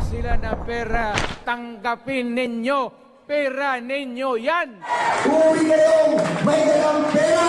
Sila ng pera, tanggapin ninyo. Pera ninyo yan. Uwi kayong may dalang pera!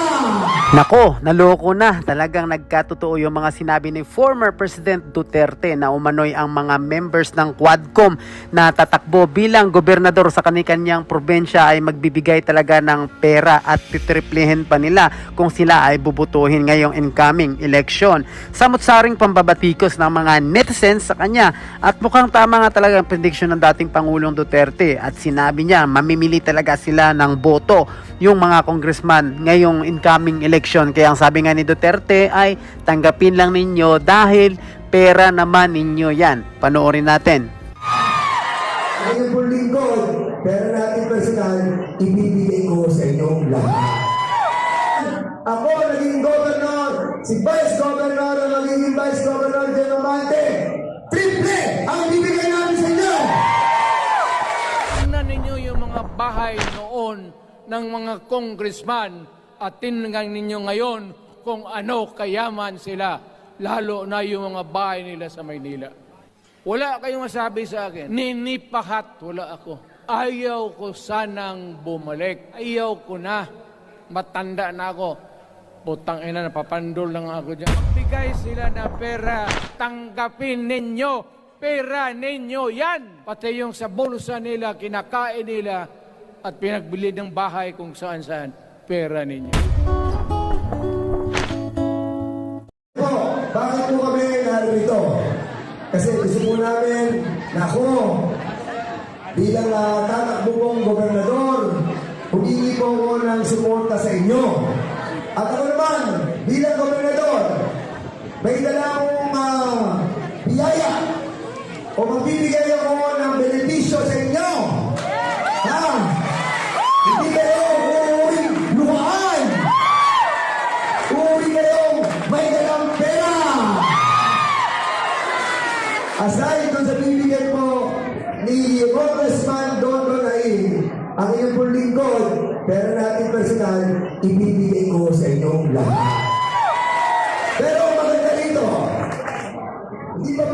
Nako, naloko na. Talagang nagkatotoo yung mga sinabi ni former President Duterte na umano'y ang mga members ng Quadcom na tatakbo bilang gobernador sa kanikanyang probensya ay magbibigay talaga ng pera at titriplihin pa nila kung sila ay bubutuhin ngayong incoming election. Samot-saring pambabatikos ng mga netizens sa kanya at mukhang tama nga talaga ang prediction ng dating Pangulong Duterte at sinabi niya mamimili talaga sila ng boto yung mga congressman ngayong incoming election. Kaya ang sabi nga ni Duterte ay tanggapin lang ninyo dahil pera naman ninyo yan. Panoorin natin. Ngayon po lingkod, pera natin personal, ibibigay ko sa inyong lahat. Ako naging governor, si Vice Governor ang magiging Vice Governor de mga bahay noon ng mga congressman at tingnan ninyo ngayon kung ano kayaman sila, lalo na yung mga bahay nila sa Maynila. Wala kayong masabi sa akin. Ninipahat, wala ako. Ayaw ko sanang bumalik. Ayaw ko na. Matanda na ako. Putang ina, napapandol lang ako dyan. Magbigay sila ng pera, tanggapin ninyo. Pera ninyo yan. Pati yung sa bulsa nila, kinakain nila, at pinagbili ng bahay kung saan saan. Pera ninyo. Po, bakit po kami narito? Kasi gusto po namin na ako, bilang uh, tatakbo pong gobernador, humingi po ako ng suporta sa inyo. At ako naman, bilang gobernador, may dala akong uh, biyaya o magbibigay ako ng benepisyo sa inyo. Ha? Hindi kayo uuwing luhaan. Uuwi kayong may dalang pera. Aside doon sa bibigyan po ni Congressman Don Donain, ang inyong pong lingkod, pera natin personal, ibibigay ko sa inyong lahat.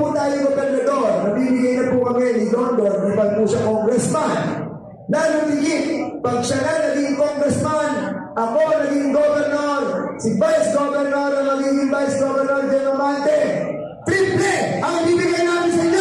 Po tayo gobernador, nabibigay na po kami ni Don Don, di pa po siya congressman. Lalo higit, pag siya na naging congressman, ako naging governor, si Vice Governor ang magiging Vice Governor de Amante, triple ang ibibigay namin sa inyo!